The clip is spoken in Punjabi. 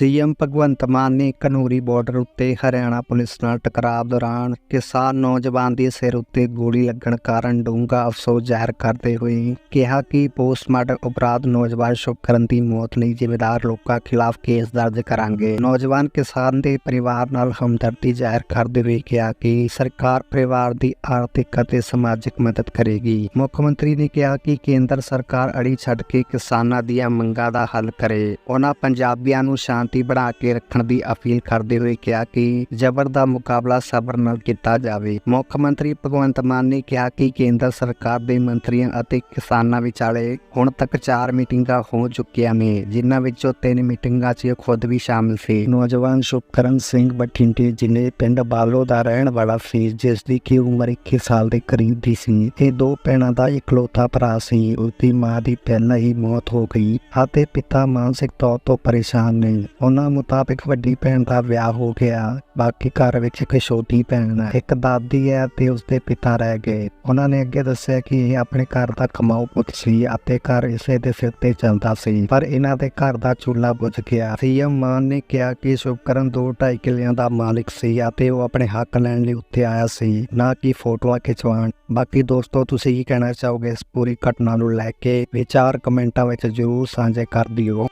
ਸੀਐਮ ਭਗਵੰਤ ਮਾਨ ਨੇ ਕਨੂਰੀ ਬਾਰਡਰ ਉੱਤੇ ਹਰਿਆਣਾ ਪੁਲਿਸ ਨਾਲ ਟਕਰਾਅ ਦੌਰਾਨ ਕਿਸਾਨ ਨੌਜਵਾਨ ਦੇ ਸਿਰ ਉੱਤੇ ਗੋਲੀ ਲੱਗਣ ਕਾਰਨ ਡੂੰਘਾ ਅਫਸੋਸ ਜ਼ਾਹਿਰ ਕਰਦੇ ਹੋਏ ਕਿਹਾ ਕਿ ਪੋਸਟਮਾਰਟਮ ਉਪਰਾਧ ਨੌਜਵਾਨ ਸ਼ੁਕਰਨ ਦੀ ਮੌਤ ਲਈ ਜ਼ਿੰਮੇਦਾਰ ਲੋਕਾਂ ਖਿਲਾਫ ਕੇਸ ਦਰਜ ਕਰਾਂਗੇ। ਨੌਜਵਾਨ ਕਿਸਾਨ ਦੇ ਪਰਿਵਾਰ ਨਾਲ ਹਮਦਰਦੀ ਜ਼ਾਹਿਰ ਕਰਦੇ ਹੋਏ ਕਿਹਾ ਕਿ ਸਰਕਾਰ ਪਰਿਵਾਰ ਦੀ ਆਰਥਿਕ ਅਤੇ ਸਮਾਜਿਕ ਮਦਦ ਕਰੇਗੀ। ਮੁੱਖ ਮੰਤਰੀ ਨੇ ਕਿਹਾ ਕਿ ਕੇਂਦਰ ਸਰਕਾਰ ਅੜੀ ਛੱਡ ਕੇ ਕਿਸਾਨਾਂ ਦੀਆਂ ਮੰਗਾਂ ਦਾ ਹੱਲ ਕਰੇ। ਉਹਨਾਂ ਪੰਜਾਬੀਆਂ ਨੂੰ ਸ਼ਾਂਤੀ ਬਣਾ ਕੇ ਰੱਖਣ ਦੀ ਅਪੀਲ ਕਰਦੇ ਹੋਏ ਕਿਹਾ ਕਿ ਜ਼ਬਰ ਦਾ ਮੁਕਾਬਲਾ ਸਬਰ ਨਾਲ ਕੀਤਾ ਜਾਵੇ। ਮੁੱਖ ਮੰਤਰੀ ਭਗਵੰਤ ਮਾਨ ਨੇ ਕਿਹਾ ਕਿ ਕੇਂਦਰ ਸਰਕਾਰ ਦੇ ਮੰਤਰੀਆਂ ਅਤੇ ਕਿਸਾਨਾਂ ਵਿਚਾਲੇ ਹੁਣ ਤੱਕ 4 ਮੀਟਿੰਗਾਂ ਹੋ ਚੁੱਕੀਆਂ ਨੇ, ਜਿਨ੍ਹਾਂ ਵਿੱਚੋਂ ਤਿੰਨ ਮੀਟਿੰਗਾਂ 'ਚ ਖੁਦ ਵੀ ਸ਼ਾਮਿਲ ਸੀ। ਨੌਜਵਾਨ ਸ਼ੁਭਕਰਨ ਸਿੰਘ ਬਠਿੰਡੇ ਜ਼ਿਲ੍ਹੇ ਪਿੰਡ ਬਾਲੋ ਦਾ ਰਹਿਣ ਵਾਲਾ ਸੀ, ਜਿਸ ਦੀ ਕਿ ਉਮਰ 21 ਸਾਲ ਦੇ ਕਰੀਬ ਦੀ ਸੀ। ਇਹ ਦੋ ਭੈਣਾਂ ਦਾ ਇਕਲੌਤਾ ਭਰਾ ਸੀ ਉਸ ਦੀ ਮਾਂ ਦੀ ਪਹਿਲਾਂ ਹੀ ਮੌਤ ਹੋ ਗਈ ਅਤੇ ਪਿਤਾ ਮਾਨਸਿਕ ਤੌਰ ਤੋਂ ਪਰੇਸ਼ਾਨ ਨੇ। ਉਹਨਾਂ ਮੁਤਾਬਿਕ ਵੱਡੀ ਭੈਣ ਦਾ ਵਿਆਹ ਹੋ ਗਿਆ। ਬਾਕੀ ਘਰ ਵਿੱਚ ਇੱਕ ਛੋਟੀ ਭੈਣ ਹੈ। ਇੱਕ ਦਾਦੀ ਹੈ ਤੇ ਉਸਦੇ ਪਿਤਾ ਰਹਿ ਗਏ। ਉਹਨਾਂ ਨੇ ਅੱਗੇ ਦੱਸਿਆ ਕਿ ਇਹ ਆਪਣੇ ਘਰ ਦਾ ਕਮਾਊ ਪੁੱਤ ਸੀ ਅਤੇ ਘਰ ਇਸੇ ਦੇ ਸਿਰ ਤੇ ਚੱਲਦਾ ਸੀ। ਪਰ ਇਹਨਾਂ ਦੇ ਘਰ ਦਾ ਚੁੱਲ੍ਹਾ ਬੁਝ ਗਿਆ। ਸੀਐਮ ਮਾਨ ਨੇ ਕਿਹਾ ਕਿ ਸ਼ੁਭਕਰਨ 2.5 ਕਿੱਲਿਆਂ ਦਾ ਮਾਲਿਕ ਸੀ ਅਤੇ ਉਹ ਆਪਣੇ ਹੱਕ ਲੈਣ ਲਈ ਉੱਥੇ ਆਇਆ ਸੀ, ਨਾ ਕਿ ਫੋਟੋਆਂ ਖਿਚਵਾਉਣ। ਬਾਕੀ ਦੋਸਤੋ, ਤੁਸੀਂ ਕੀ ਕਹਿਣਾ ਚਾਹੋਗੇ ਇਸ ਪੂਰੀ ਘਟਨਾ ਨੂੰ ਲੈ ਕੇ? ਵਿਚਾਰ ਕਮੈਂਟਾਂ ਵਿੱਚ ਜ਼ਰੂਰ ਸਾਂਝੇ ਕਰ ਦਿਓ।